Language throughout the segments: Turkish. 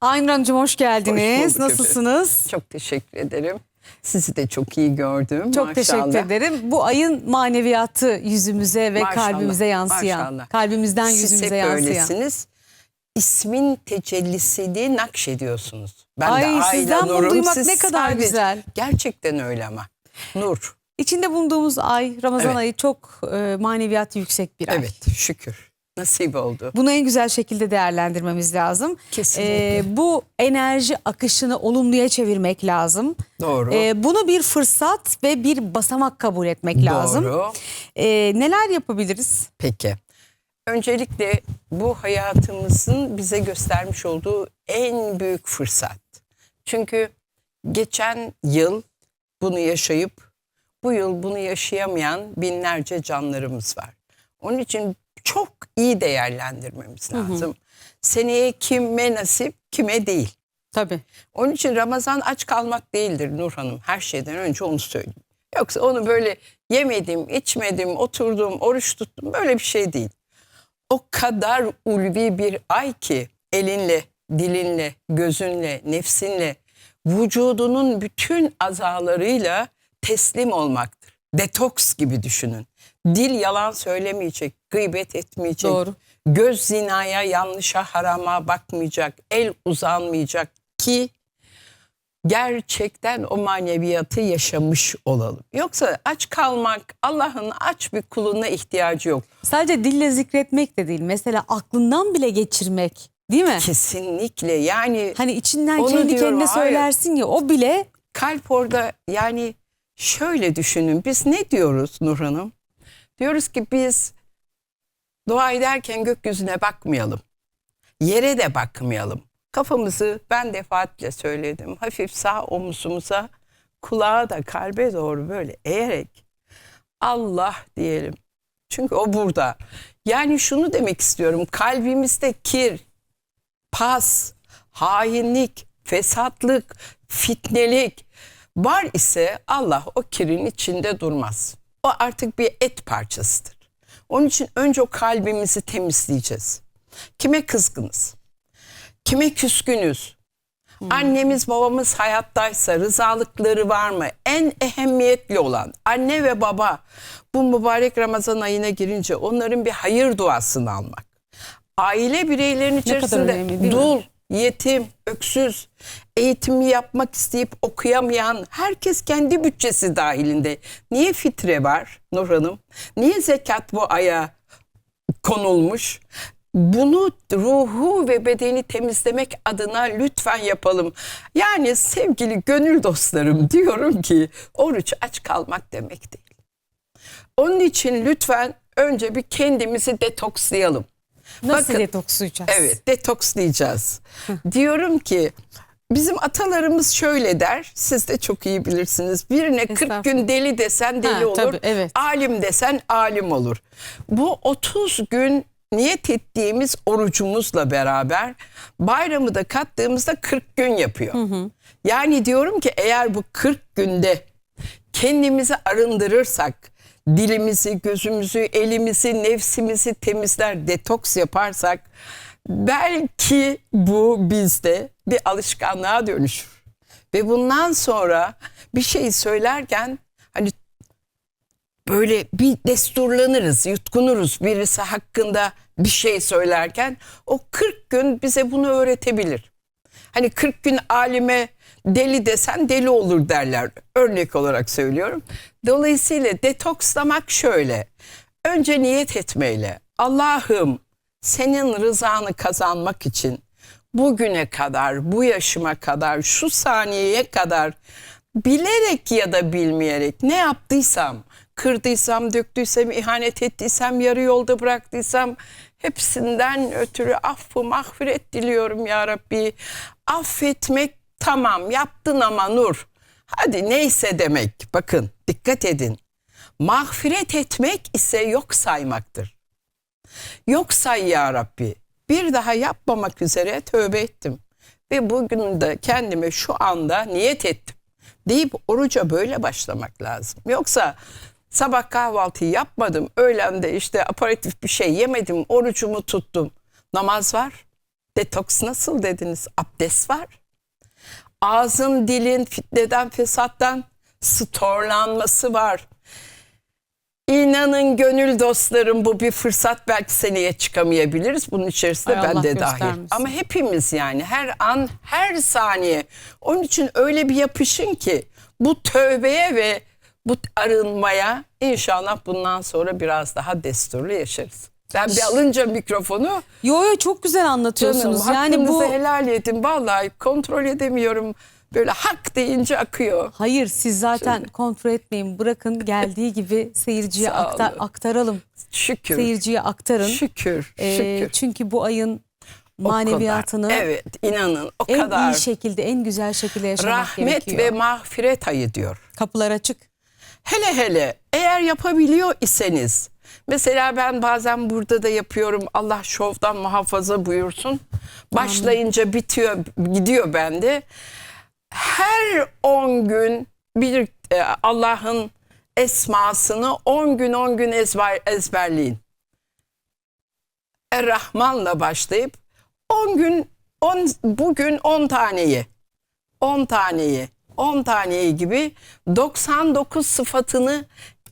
Aynur Hanımcığım hoş geldiniz. Hoş bulduk Nasılsınız? Çok teşekkür ederim. Sizi de çok iyi gördüm. Çok maşallah. teşekkür ederim. Bu ayın maneviyatı yüzümüze ve Maşallah, kalbimize yansıyan. maşallah. Kalbimizden Siz yüzümüze hep yansıyan. öylesiniz. İsmin tecellisini nakşediyorsunuz. Ben Ay, de Ayla sizden bunu duymak siz ne kadar sadece- güzel. Gerçekten öyle ama. Nur. İçinde bulunduğumuz ay, Ramazan Evet. ayı çok e, maneviyatı yüksek bir ay. Evet şükür. Nasip oldu. Bunu en güzel şekilde değerlendirmemiz lazım. Kesinlikle. E, bu enerji akışını olumluya çevirmek lazım. Doğru. E, bunu bir fırsat ve bir basamak kabul etmek lazım. Doğru. E, neler yapabiliriz? Peki. Öncelikle bu hayatımızın bize göstermiş olduğu en büyük fırsat. Çünkü geçen yıl bunu yaşayıp bu yıl bunu yaşayamayan binlerce canlarımız var. Onun için çok iyi değerlendirmemiz lazım. Seneye kime nasip, kime değil. Tabii. Onun için Ramazan aç kalmak değildir Nur Hanım. Her şeyden önce onu söyleyeyim. Yoksa onu böyle yemedim, içmedim, oturdum, oruç tuttum böyle bir şey değil. O kadar ulvi bir ay ki elinle, dilinle, gözünle, nefsinle, vücudunun bütün azalarıyla teslim olmaktır. Detoks gibi düşünün. Dil yalan söylemeyecek, gıybet etmeyecek. Doğru. Göz zinaya, yanlışa, harama bakmayacak, el uzanmayacak ki gerçekten o maneviyatı yaşamış olalım. Yoksa aç kalmak Allah'ın aç bir kuluna ihtiyacı yok. Sadece dille zikretmek de değil. Mesela aklından bile geçirmek değil mi? Kesinlikle yani Hani içinden kendi diyorum, kendine hayır. söylersin ya o bile kalp orada yani şöyle düşünün biz ne diyoruz Nur Hanım? Diyoruz ki biz dua ederken gökyüzüne bakmayalım. Yere de bakmayalım. Kafamızı ben defaatle söyledim. Hafif sağ omuzumuza kulağa da kalbe doğru böyle eğerek Allah diyelim. Çünkü o burada. Yani şunu demek istiyorum. Kalbimizde kir, pas, hainlik, fesatlık, fitnelik var ise Allah o kirin içinde durmaz. O artık bir et parçasıdır. Onun için önce o kalbimizi temizleyeceğiz. Kime kızgınız? Kime küskünüz? Annemiz babamız hayattaysa rızalıkları var mı? En ehemmiyetli olan anne ve baba bu mübarek Ramazan ayına girince onların bir hayır duasını almak. Aile bireylerinin kadar içerisinde önemli dul, yetim, öksüz, eğitimi yapmak isteyip okuyamayan herkes kendi bütçesi dahilinde. Niye fitre var Nur Hanım? Niye zekat bu aya konulmuş? Bunu ruhu ve bedeni temizlemek adına lütfen yapalım. Yani sevgili gönül dostlarım diyorum ki oruç aç kalmak demek değil. Onun için lütfen önce bir kendimizi detokslayalım. Nasıl Bakın, detokslayacağız? Evet detokslayacağız. Diyorum ki bizim atalarımız şöyle der. Siz de çok iyi bilirsiniz. Birine 40 Estağfurullah. gün deli desen deli Ha, olur. tabii, evet. Alim desen alim olur. Bu 30 gün niyet ettiğimiz orucumuzla beraber bayramı da kattığımızda 40 gün yapıyor. Yani diyorum ki eğer bu 40 günde kendimizi arındırırsak, dilimizi, gözümüzü, elimizi, nefsimizi temizler, detoks yaparsak belki bu bizde bir alışkanlığa dönüşür. Ve bundan sonra bir şey söylerken hani böyle bir desturlanırız, yutkunuruz birisi hakkında bir şey söylerken o 40 gün bize bunu öğretebilir. Hani 40 gün alime deli desen deli olur derler. Örnek olarak söylüyorum. Dolayısıyla detokslamak şöyle. Önce niyet etmeyle. Allah'ım senin rızanı kazanmak için bugüne kadar, bu yaşıma kadar, şu saniyeye kadar bilerek ya da bilmeyerek ne yaptıysam, kırdıysam, döktüysem, ihanet ettiysem, yarı yolda bıraktıysam hepsinden ötürü affı mağfiret diliyorum ya Rabbi. Affetmek tamam yaptın ama Nur. Hadi neyse demek. Bakın dikkat edin. Mağfiret etmek ise yok saymaktır. Yok say ya Rabbi. Bir daha yapmamak üzere tövbe ettim. Ve bugün de kendime şu anda niyet ettim. Deyip oruca böyle başlamak lazım. Yoksa sabah kahvaltıyı yapmadım. Öğlende işte aparatif bir şey yemedim. Orucumu tuttum. Namaz var. Detoks nasıl dediniz? Abdest var. Ağzın, dilin fitneden, fesattan storlanması var. İnanın gönül dostlarım bu bir fırsat belki seneye çıkamayabiliriz. Bunun içerisinde Ay ben Allah de dahil. Ama hepimiz yani her an her saniye. Onun için öyle bir yapışın ki bu tövbeye ve bu arınmaya inşallah bundan sonra biraz daha desturlu yaşarız. Ben bir alınca mikrofonu Yo yo çok güzel canım anlatıyorsunuz. yani bu helal edin. Vallahi kontrol edemiyorum. Böyle hak deyince akıyor. Hayır siz zaten kontrol etmeyin. Bırakın geldiği gibi seyirciye Sağ aktar, olun. aktaralım. Şükür. Seyirciye aktarın. Şükür. Ee, şükür. çünkü bu ayın O maneviyatını kadar. Evet inanın o en kadar iyi şekilde, en güzel şekilde yaşamak rahmet gerekiyor. ve mağfiret ayı diyor. Kapılar açık. Hele hele eğer yapabiliyor iseniz mesela ben bazen burada da yapıyorum Allah şovdan muhafaza buyursun. Başlayınca bitiyor gidiyor bende. Her 10 gün bir e, Allah'ın esmasını 10 gün 10 gün ezber, ezberleyin. Er-Rahman'la başlayıp 10 gün 10 bugün 10 taneyi 10 taneyi 10 taneyi gibi 99 sıfatını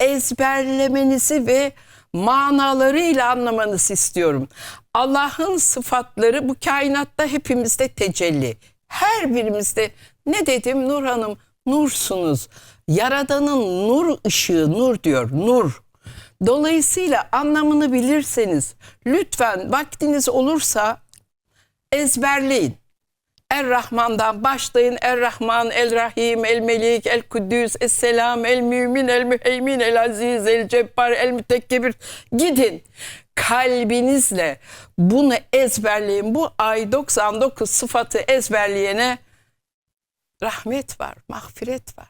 ezberlemenizi ve manalarıyla anlamanızı istiyorum. Allah'ın sıfatları bu kainatta hepimizde tecelli. Her birimizde ne dedim Nur Hanım nursunuz. Yaradanın nur ışığı nur diyor nur. Dolayısıyla anlamını bilirseniz lütfen vaktiniz olursa ezberleyin. Er-Rahman'dan başlayın. Er-Rahman, El-Rahim, El-Melik, El-Kuddüs, Es-Selam, El-Mümin, El-Müheymin, El-Aziz, El-Cebbar, El-Mütekkebir. Gidin kalbinizle bunu ezberleyin. Bu ay 99 sıfatı ezberleyene rahmet var, mağfiret var.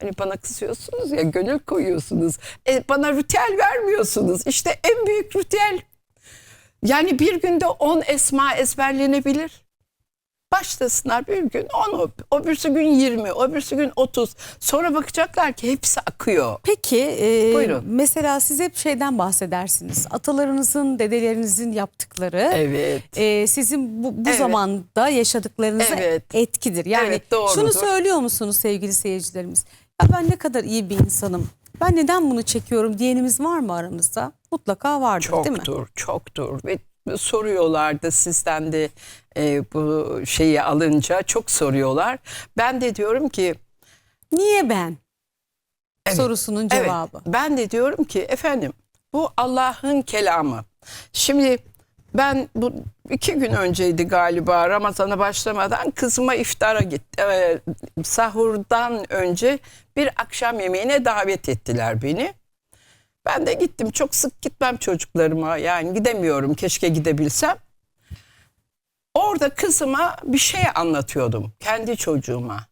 Hani bana kızıyorsunuz ya, gönül koyuyorsunuz. E, bana ritüel vermiyorsunuz. İşte en büyük ritüel. Yani bir günde 10 esma ezberlenebilir. Başlasınlar bir gün 10, öbürsü gün 20, öbürsü gün 30. Sonra bakacaklar ki hepsi akıyor. Peki e, Buyurun. mesela siz hep şeyden bahsedersiniz. Atalarınızın, dedelerinizin yaptıkları Evet. e, sizin bu, bu Evet. zamanda yaşadıklarınıza Evet. etkidir. Yani Evet, doğrudur. şunu söylüyor musunuz sevgili seyircilerimiz? Ya ben ne kadar iyi bir insanım. Ben neden bunu çekiyorum diyenimiz var mı aramızda? Mutlaka vardır değil mi? Çoktur, çoktur. Ve soruyorlardı sizden de e, bu şeyi alınca çok soruyorlar. Ben de diyorum ki Niye ben? Evet. Sorusunun Evet, cevabı. ben de diyorum ki efendim bu Allah'ın kelamı. Şimdi ben bu iki gün önceydi galiba Ramazan'a başlamadan kızıma iftara gitti. Ee, sahurdan önce bir akşam yemeğine davet ettiler beni. Ben de gittim. Çok sık gitmem çocuklarıma. Yani gidemiyorum. Keşke gidebilsem. Orada kızıma bir şey anlatıyordum. Kendi çocuğuma.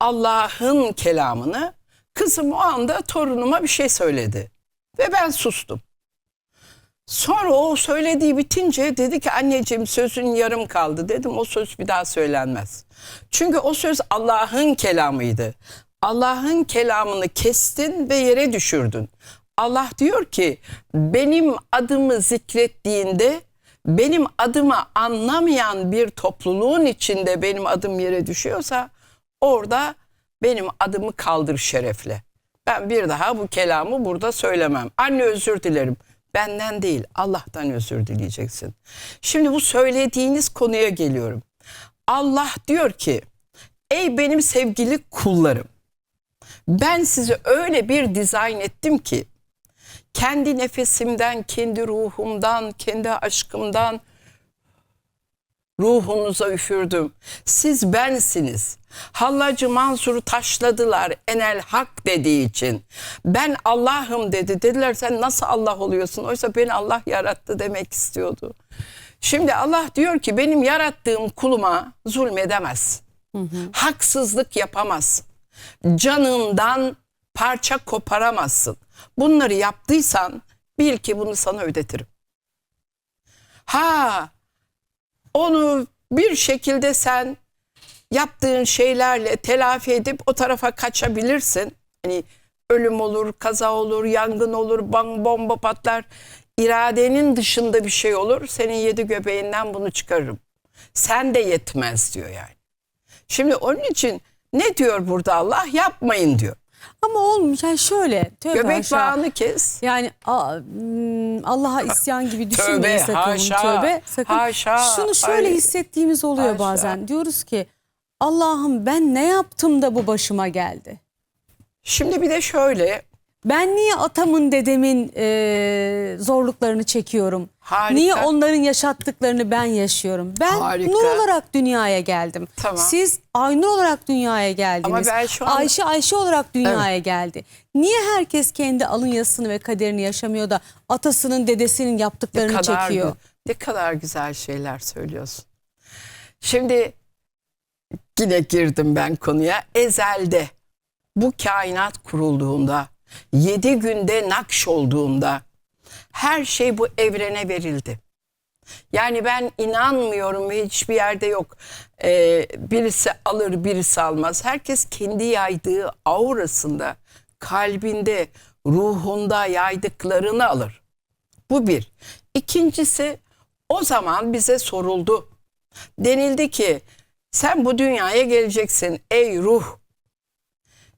Allah'ın kelamını. Kızım o anda torunuma bir şey söyledi. Ve ben sustum. Sonra o söylediği bitince dedi ki anneciğim sözün yarım kaldı. Dedim o söz bir daha söylenmez. Çünkü o söz Allah'ın kelamıydı. Allah'ın kelamını kestin ve yere düşürdün. Allah diyor ki benim adımı zikrettiğinde benim adımı anlamayan bir topluluğun içinde benim adım yere düşüyorsa orada benim adımı kaldır şerefle. Ben bir daha bu kelamı burada söylemem. Anne özür dilerim. Benden değil Allah'tan özür dileyeceksin. Şimdi bu söylediğiniz konuya geliyorum. Allah diyor ki ey benim sevgili kullarım ben sizi öyle bir dizayn ettim ki kendi nefesimden, kendi ruhumdan, kendi aşkımdan ruhunuza üfürdüm. Siz bensiniz. Hallacı Mansur'u taşladılar enel hak dediği için. Ben Allah'ım dedi. Dediler sen nasıl Allah oluyorsun? Oysa beni Allah yarattı demek istiyordu. Şimdi Allah diyor ki benim yarattığım kuluma zulmedemez. Haksızlık yapamaz. Canından parça koparamazsın. Bunları yaptıysan bil ki bunu sana ödetirim. Ha onu bir şekilde sen yaptığın şeylerle telafi edip o tarafa kaçabilirsin. Hani ölüm olur, kaza olur, yangın olur, bam bomba patlar. İradenin dışında bir şey olur. Senin yedi göbeğinden bunu çıkarırım. Sen de yetmez diyor yani. Şimdi onun için ne diyor burada Allah? Yapmayın diyor. Ama olmuş yani şöyle tövbe Göbek haşa. bağını kes. Yani a- hmm, Allah'a isyan gibi düşünmeyin Tövbe, sakın. haşa, tövbe sakın. haşa, Şunu şöyle ay, hissettiğimiz oluyor haşa. bazen. Diyoruz ki Allah'ım ben ne yaptım da bu başıma geldi? Şimdi bir de şöyle Ben niye atamın dedemin e, zorluklarını çekiyorum? Harika. Niye onların yaşattıklarını ben yaşıyorum? Ben Harika. Nur olarak dünyaya geldim. Tamam. Siz Aynur olarak dünyaya geldiniz. Ama ben şu an- Ayşe Ayşe olarak dünyaya geldi. Niye herkes kendi alın yazısını ve kaderini yaşamıyor da atasının dedesinin ne yaptıklarını kadar, çekiyor? ne kadar güzel şeyler söylüyorsun. Şimdi yine girdim ben konuya. Ezelde bu kainat kurulduğunda, yedi günde nakş olduğunda her şey bu evrene verildi. Yani ben inanmıyorum hiçbir yerde yok. Ee, birisi alır birisi almaz. Herkes kendi yaydığı aurasında, kalbinde, ruhunda yaydıklarını alır. Bu bir. İkincisi o zaman bize soruldu. Denildi ki sen bu dünyaya geleceksin ey ruh.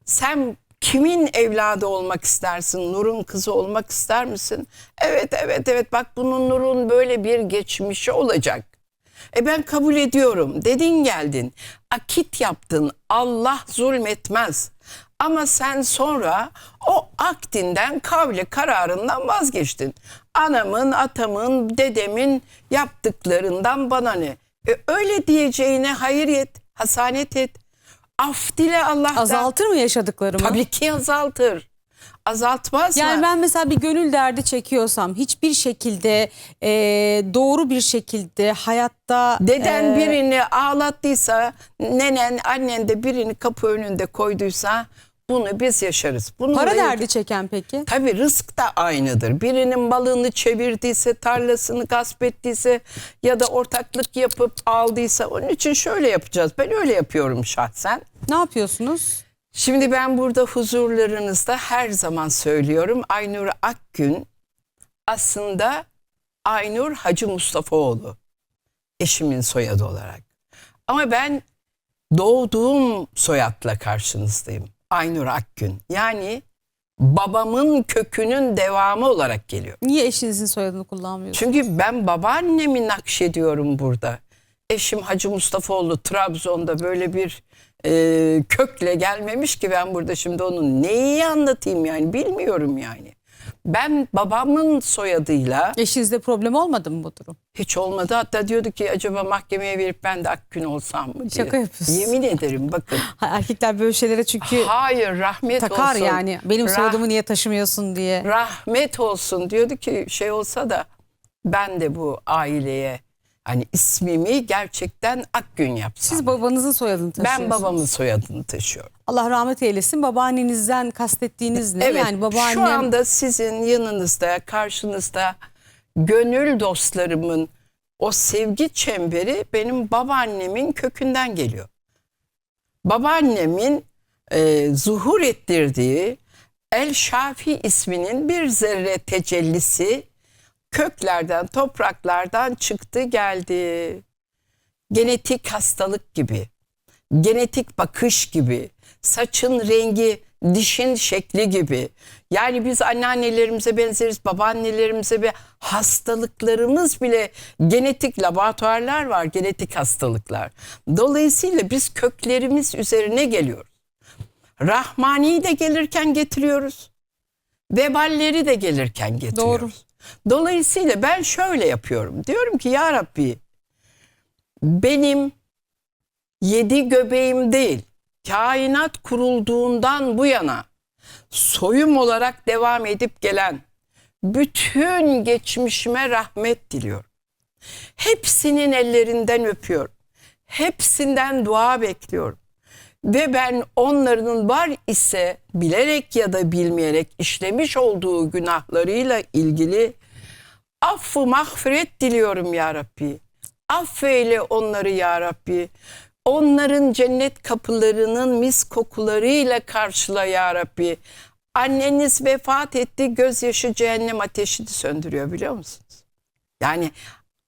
Sen kimin evladı olmak istersin? Nur'un kızı olmak ister misin? Evet evet evet bak bunun Nur'un böyle bir geçmişi olacak. E ben kabul ediyorum. Dedin geldin. Akit yaptın. Allah zulmetmez. Ama sen sonra o akdinden, kavli kararından vazgeçtin. Anamın, atamın, dedemin yaptıklarından bana ne? E öyle diyeceğine hayır et, hasanet et. Af dile Allah'tan. Azaltır mı yaşadıklarımı? Tabii ki azaltır. Azaltmaz Yani mı? ben mesela bir gönül derdi çekiyorsam hiçbir şekilde e, doğru bir şekilde hayatta Deden e, birini ağlattıysa, nenen, annen de birini kapı önünde koyduysa bunu biz yaşarız. Bununla para derdi çeken peki? Tabii rızk da aynıdır. Birinin malını çevirdiyse, tarlasını gasp ettiyse ya da ortaklık yapıp aldıysa onun için şöyle yapacağız. Ben öyle yapıyorum şahsen. Ne yapıyorsunuz? Şimdi ben burada huzurlarınızda her zaman söylüyorum. Aynur Akgün aslında Aynur Hacı Mustafaoğlu. Eşimin soyadı olarak. Ama ben doğduğum soyadla karşınızdayım. Aynur Akgün. Yani babamın kökünün devamı olarak geliyor. Niye eşinizin soyadını kullanmıyorsunuz? Çünkü ben babaannemi nakşediyorum burada. Eşim Hacı Mustafaoğlu Trabzon'da böyle bir e, kökle gelmemiş ki ben burada şimdi onun neyi anlatayım yani bilmiyorum yani. Ben babamın soyadıyla Eşinizde problem olmadı mı bu durum? hiç olmadı. Hatta diyordu ki acaba mahkemeye verip ben de Akgün olsam mı diye. Şaka yapıyorsun. Yemin ederim bakın. Ha, erkekler böyle şeylere çünkü Hayır rahmet takar olsun. yani. Benim Rah- soyadımı niye taşımıyorsun diye. rahmet olsun diyordu ki şey olsa da ben de bu aileye hani ismimi gerçekten Akgün yapsam. Siz babanızın soyadını taşıyorsunuz. ben babamın soyadını taşıyorum. Allah rahmet eylesin. Babaannenizden kastettiğiniz ne? Evet yani babaannem şu anda sizin yanınızda karşınızda gönül dostlarımın o sevgi çemberi benim babaannemin kökünden geliyor. Babaannemin e, zuhur ettirdiği El Şafi isminin bir zerre tecellisi köklerden, topraklardan çıktı geldi. Genetik hastalık gibi, genetik bakış gibi, saçın rengi, dişin şekli gibi. Yani biz anneannelerimize benzeriz, babaannelerimize ve hastalıklarımız bile genetik laboratuvarlar var, genetik hastalıklar. Dolayısıyla biz köklerimiz üzerine geliyoruz. Rahmani de gelirken getiriyoruz. Veballeri de gelirken getiriyoruz. Doğru. Dolayısıyla ben şöyle yapıyorum. Diyorum ki ya Rabbi benim yedi göbeğim değil, kainat kurulduğundan bu yana soyum olarak devam edip gelen bütün geçmişime rahmet diliyorum. Hepsinin ellerinden öpüyorum. Hepsinden dua bekliyorum. Ve ben onların var ise bilerek ya da bilmeyerek işlemiş olduğu günahlarıyla ilgili affı mağfiret diliyorum ya Rabbi. Affeyle onları ya Rabbi. Onların cennet kapılarının mis kokularıyla karşıla ya Rabbi. Anneniz vefat etti gözyaşı cehennem ateşini söndürüyor biliyor musunuz? Yani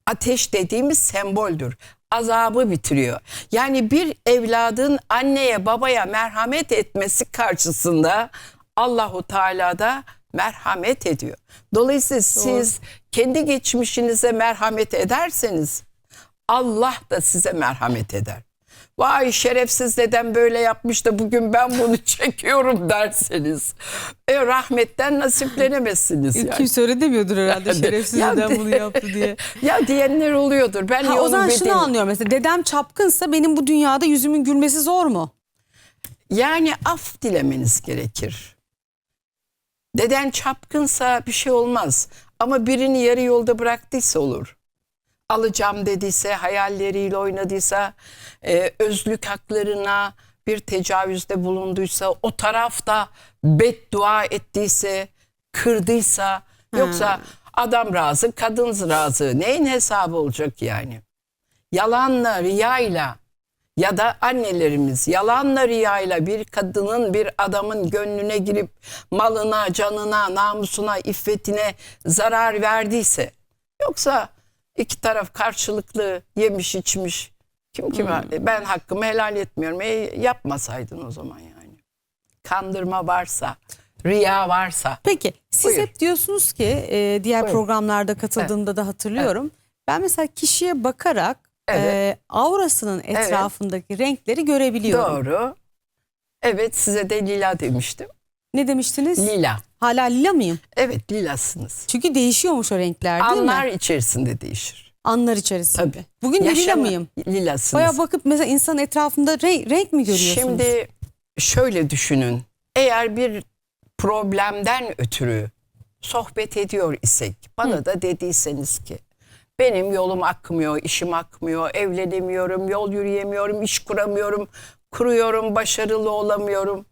ateş dediğimiz semboldür. Azabı bitiriyor. Yani bir evladın anneye babaya merhamet etmesi karşısında Allahu Teala da merhamet ediyor. Dolayısıyla siz kendi geçmişinize merhamet ederseniz Allah da size merhamet eder. Vay şerefsiz dedem böyle yapmış da bugün ben bunu çekiyorum derseniz e, rahmetten nasiplenemezsiniz yani. Kimse öyle demiyordur herhalde Ya de- şerefsiz ya neden de- bunu yaptı diye. Ya diyenler oluyordur. Ben Ha, o zaman şunu bedeli- anlıyorum mesela dedem çapkınsa benim bu dünyada yüzümün gülmesi zor mu? Yani af dilemeniz gerekir. Deden çapkınsa bir şey olmaz. Ama birini yarı yolda bıraktıysa olur. Alacağım dediyse, hayalleriyle oynadıysa, e, özlük haklarına bir tecavüzde bulunduysa, o tarafta beddua ettiyse, kırdıysa, yoksa adam razı, kadın razı. Neyin hesabı olacak yani? Yalanla, riyayla ya da annelerimiz yalanla riyayla bir kadının bir adamın gönlüne girip malına, canına, namusuna, iffetine zarar verdiyse yoksa iki taraf karşılıklı yemiş içmiş kim kime ben hakkımı helal etmiyorum. E, yapmasaydın o zaman yani. Kandırma varsa, riya varsa. Peki siz Buyur. hep diyorsunuz ki e, diğer Buyur. programlarda katıldığımda da hatırlıyorum. Ben mesela kişiye bakarak Evet. e, aurasının etrafındaki renkleri görebiliyorum. Doğru. Evet size de lila demiştim. Ne demiştiniz? Lila. Hala lila mıyım? Evet lilasınız. Çünkü değişiyormuş o renkler değil Anlar mi? içerisinde değişir. Anlar içerisinde. Tabii. Bugün de lila Yaşama- mıyım? Lilasınız. Baya bakıp mesela insanın etrafında renk, renk mi görüyorsunuz? Şimdi şöyle düşünün. Eğer bir problemden ötürü sohbet ediyor isek, bana da dediyseniz ki benim yolum akmıyor, işim akmıyor, evlenemiyorum, yol yürüyemiyorum, iş kuramıyorum, kuruyorum, başarılı olamıyorum.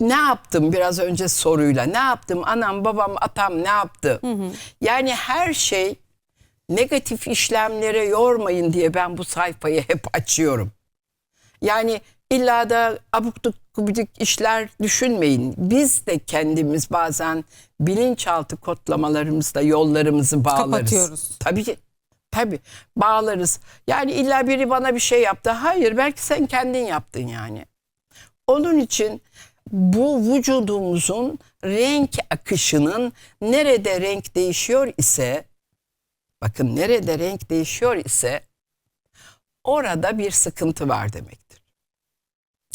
Ne yaptım biraz önce soruyla? Ne yaptım? Anam, babam, atam ne yaptı? Yani her şey negatif işlemlere yormayın diye ben bu sayfayı hep açıyorum. Yani illa da abuk gubidik işler düşünmeyin. Biz de kendimiz bazen bilinçaltı kodlamalarımızla yollarımızı bağlarız. Kapatıyoruz. Tabii ki. Tabii bağlarız. Yani illa biri bana bir şey yaptı. Hayır belki sen kendin yaptın yani. Onun için bu vücudumuzun renk akışının nerede renk değişiyor ise bakın nerede renk değişiyor ise orada bir sıkıntı var demektir.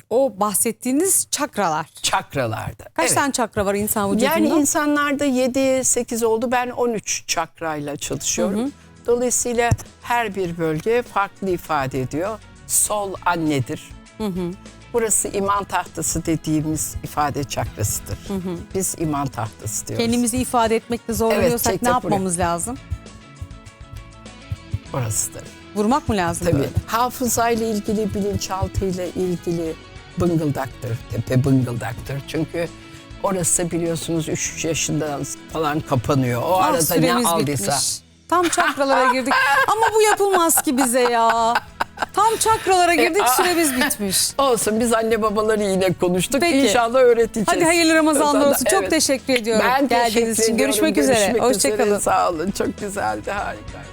O bahsettiğiniz çakralar. Çakralarda. Kaç Evet. tane çakra var insan vücudunda? Yani insanlarda 7-8 oldu. Ben 13 çakrayla çalışıyorum. Dolayısıyla her bir bölge farklı ifade ediyor. Sol annedir. Burası iman tahtası dediğimiz ifade çakrasıdır. Biz iman tahtası diyoruz. Kendimizi ifade etmekte zorlanıyorsak tek ne yapmamız lazım? Burasıdır. Vurmak mı lazım Tabii böyle? hafızayla ilgili, bilinçaltıyla ilgili bıngıldaktır, tepe bıngıldaktır. Çünkü orası biliyorsunuz 3 yaşında falan kapanıyor. O Ah, arada ne aldıysa. bitmiş. Tam çakralara girdik. Ama bu yapılmaz ki bize ya. Tam çakralara girdik E, süremiz bitmiş. Olsun biz anne babaları yine konuştuk. Peki. İnşallah öğreteceğiz. Hadi hayırlı Ramazanlar olsun. Çok Evet. teşekkür ediyorum Ben geldiğiniz teşekkür için. ediyorum. Görüşmek üzere. Görüşmek üzere. Hoşçakalın. Sağ olun. Çok güzeldi. Harika.